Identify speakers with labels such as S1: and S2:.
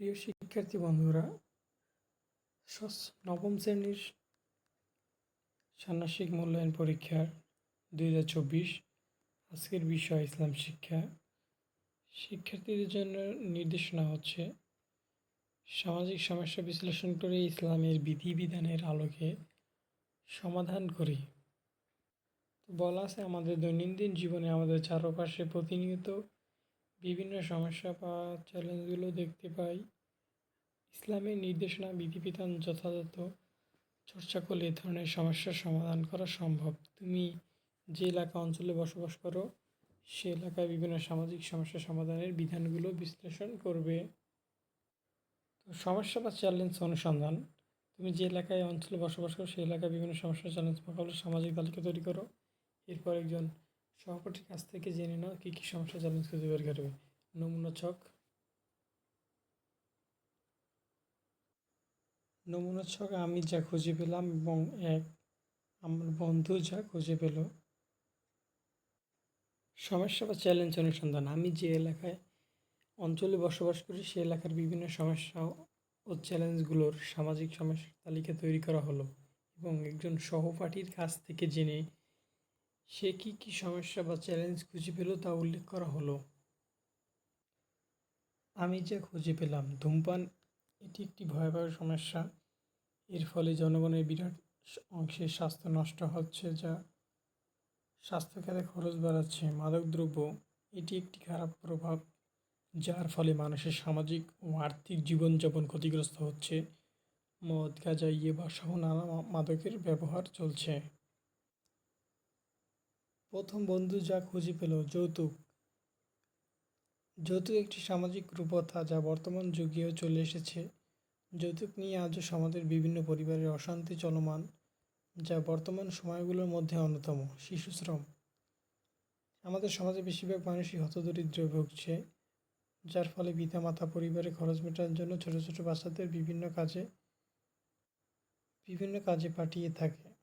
S1: প্রিয় শিক্ষার্থী বন্ধুরা নবম শ্রেণির ষান্মাসিক মূল্যায়ন পরীক্ষার দুই হাজার চব্বিশ আজকের বিষয় ইসলাম শিক্ষা। শিক্ষার্থীদের জন্য নির্দেশনা হচ্ছে, সামাজিক সমস্যা বিশ্লেষণ করে ইসলামের বিধিবিধানের আলোকে সমাধান করি। বলা আছে, আমাদের দৈনন্দিন জীবনে আমাদের চারপাশে প্রতিনিয়ত বিভিন্ন সমস্যা বা চ্যালেঞ্জগুলো দেখতে পাই। ইসলামের নির্দেশনা, বিধিবিধান যথাযথ চর্চা করলে এ ধরনের সমস্যার সমাধান করা সম্ভব। তুমি যে এলাকা অঞ্চলে বসবাস করো, সে এলাকায় বিভিন্ন সামাজিক সমস্যা সমাধানের বিধানগুলো বিশ্লেষণ করবে। তো সমস্যা বা চ্যালেঞ্জ অনুসন্ধান। তুমি যে এলাকায় অঞ্চলে বসবাস করো সেই এলাকায় বিভিন্ন সমস্যা চ্যালেঞ্জ মোকাবেলা সামাজিক তালিকা তৈরি করো। এরপর একজন সহপাঠীর কাছ থেকে জেনে নাও কী কী সমস্যা চ্যালেঞ্জ খুঁজে বের করবে। নমুনা ছক। নমুনা ছক আমি যা খুঁজে পেলাম এবং এক আমার বন্ধু যা খুঁজে পেল। সমস্যা বা চ্যালেঞ্জ অনুসন্ধান। আমি যে এলাকায় অঞ্চলে বসবাস করি, সে এলাকার বিভিন্ন সমস্যা ও চ্যালেঞ্জগুলোর সামাজিক সমস্যার তালিকা তৈরি করা হলো এবং একজন সহপাঠীর কাছ থেকে জেনে সে কী কী সমস্যা বা চ্যালেঞ্জ খুঁজে পেল তা উল্লেখ করা হলো। আমি যা খুঁজে পেলাম, ধূমপান এটি একটি ভয়াবহ সমস্যা। এর ফলে জনগণের বিরাট অংশের স্বাস্থ্য নষ্ট হচ্ছে যা স্বাস্থ্যখাতে খরচ বাড়াচ্ছে। মাদকদ্রব্য, এটি একটি খারাপ প্রভাব, যার ফলে মানুষের সামাজিক ও আর্থিক জীবনযাপন ক্ষতিগ্রস্ত হচ্ছে। মদ, গাঁজা ইয়েবা সহ নানা মাদকের ব্যবহার চলছে। প্রথম বন্ধু যা খুঁজে পেল যৌতুক। যৌতুক একটি সামাজিক রূপতা যা বর্তমান যুগেও চলে এসেছে। যৌতুক নিয়ে আজও সমাজের বিভিন্ন পরিবারের অশান্তি চলমান, যা বর্তমান সময়গুলোর মধ্যে অন্যতম, শিশুশ্রম। আমাদের সমাজে বেশিরভাগ মানুষই হতদরিদ্র ভুগছে, যার ফলে পিতামাতা, পরিবারে খরচ মেটানোর জন্য ছোট ছোট বাচ্চাদের বিভিন্ন কাজে বিভিন্ন কাজে পাঠিয়ে থাকে।